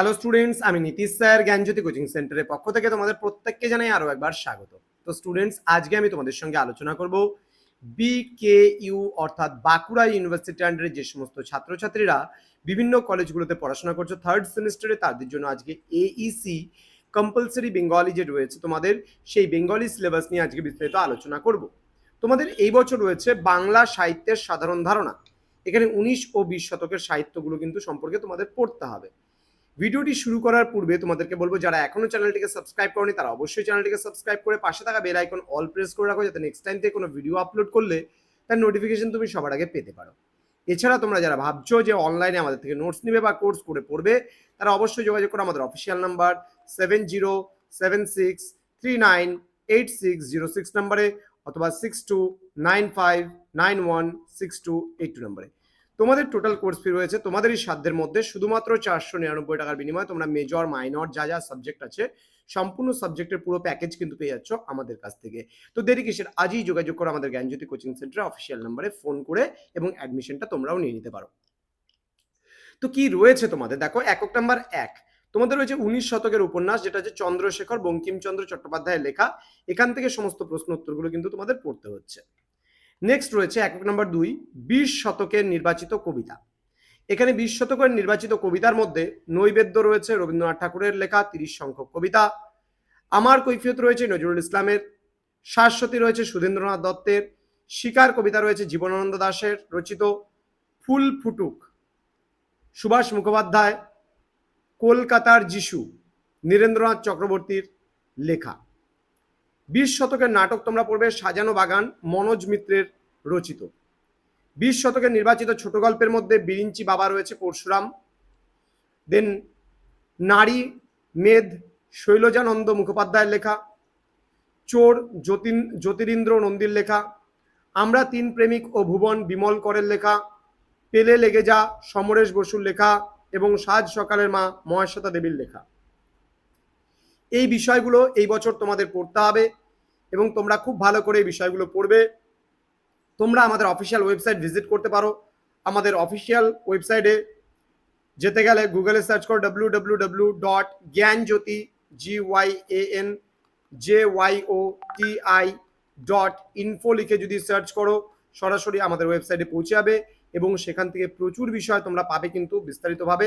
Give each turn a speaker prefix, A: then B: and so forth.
A: Hello students আমি Nitish sir, জ্ঞানজ্যোতি coaching সেন্টারের পক্ষ থেকে তোমাদের প্রত্যেককে জানাই আরও একবার স্বাগত। তো স্টুডেন্টস আজকে আমি তোমাদের সঙ্গে আলোচনা করব বিকে ইউ অর্থাৎ বাঁকুড়া ইউনিভার্সিটি আন্ডারে যে সমস্ত ছাত্রছাত্রীরা বিভিন্ন কলেজগুলোতে পড়াশোনা করছ থার্ড সেমিস্টারে তাদের জন্য আজকে এইসি কম্পালসারি বেঙ্গলি যে রয়েছে তোমাদের, সেই বেঙ্গলি সিলেবাস নিয়ে আজকে বিস্তারিত আলোচনা করব। তোমাদের এই বছর রয়েছে বাংলা সাহিত্যের সাধারণ ধারণা। এখানে উনিশ ও বিশ শতকের সাহিত্যগুলো কিন্তু সম্পর্কে তোমাদের পড়তে হবে। ভিডিওটি শুরু করার পূর্বে তোমাদেরকে বলব, যারা এখনও চ্যানেলটিকে সাবস্ক্রাইব করনি, তারা অবশ্যই চ্যানেলটিকে সাবস্ক্রাইব করে পাশে থাকা বেল আইকন অল প্রেস করে রাখো, যাতে নেক্সট টাইম থেকে কোনো ভিডিও আপলোড করলে তার নোটিফিকেশন তুমি সবার আগে পেতে পারো। এছাড়া তোমরা যারা ভাবছ যে অনলাইনে আমাদের থেকে নোটস নেবে বা কোর্স করে পড়বে, তারা অবশ্যই যোগাযোগ করো আমাদের official number seven zero seven six three nine eight six zero six নাম্বারে অথবা six two nine five nine one six two eight two নাম্বারে তোমাদের টোটাল কোর্স ফি রয়েছে তোমাদেরই সাধ্যের মধ্যে। শুধুমাত্র চারশো নিরানব্বই টাকার বিনিময়ে তোমরা মেজর মাইনর যা যা সাবজেক্ট আছে, সম্পূর্ণ সাবজেক্টের পুরো প্যাকেজ কিন্তু পেয়ে যাচ্ছ আমাদের কাছ থেকে। তো দেরি কিসের? আজই যোগাযোগ করো আমাদের জ্ঞানজ্যোতি কোচিং সেন্টারে অফিসিয়াল নাম্বারে ফোন করে এবং অ্যাডমিশনটা তোমরাও নিয়ে নিতে পারো। তো কি রয়েছে তোমাদের? দেখো, একক নাম্বার এক। তোমাদের রয়েছে উনিশ শতকের উপন্যাস, যেটা হচ্ছে চন্দ্রশেখর বঙ্কিমচন্দ্র চট্টোপাধ্যায়ের লেখা। এখান থেকে সমস্ত প্রশ্ন উত্তরগুলো কিন্তু তোমাদের পড়তে হচ্ছে। নেক্সট রয়েছে একক নম্বর দুই, বিশ শতকের নির্বাচিত কবিতা। এখানে বিশ শতকের নির্বাচিত কবিতার মধ্যে নৈবেদ্য রয়েছে রবীন্দ্রনাথ ঠাকুরের লেখা তিরিশ সংখ্যক কবিতা। আমার কৈফিয়ত রয়েছে নজরুল ইসলামের, শাশ্বতী রয়েছে সুধীন্দ্রনাথ দত্তের, শিকার কবিতা রয়েছে জীবনানন্দ দাশের রচিত ফুল ফুটুক। সুভাষ মুখোপাধ্যায়, কলকাতার যিশু, নীরেন্দ্রনাথ চক্রবর্তীর লেখা। বিশ শতকের নাটক তোমরা পড়বে সাজানো বাগান, মনোজ মিত্রের রচিত। বিশ শতকের নির্বাচিত ছোট গল্পের মধ্যে বিরিঞ্চি বাবা রয়েছে পরশুরাম। দেন নারী মেদ শৈলজানন্দ মুখোপাধ্যায়ের লেখা। চোর জ্যোতিন জ্যোতিরিন্দ্র নন্দীর লেখা। আমরা তিন প্রেমিক ও ভুবন বিমল করের লেখা। পেলে লেগে যা সমরেশ বসুর লেখা এবং সাজ সকালের মা মহেশ্বতা দেবীর লেখা। এই বিষয়গুলো এই বছর তোমাদের পড়তে হবে। এবং তোমরা খুব ভালো করে এই বিষয়গুলো পড়বে। তোমরা আমাদের অফিসিয়াল ওয়েবসাইট ভিজিট করতে পারো। আমাদের অফিসিয়াল ওয়েবসাইটে যেতে গেলে গুগলে সার্চ করো W W W dot Gyanjyoti G Y A N J Y O T I dot info লিখে যদি সার্চ করো, সরাসরি আমাদের ওয়েবসাইটে পৌঁছে যাবে এবং সেখান থেকে প্রচুর বিষয় তোমরা পাবে কিন্তু বিস্তারিতভাবে।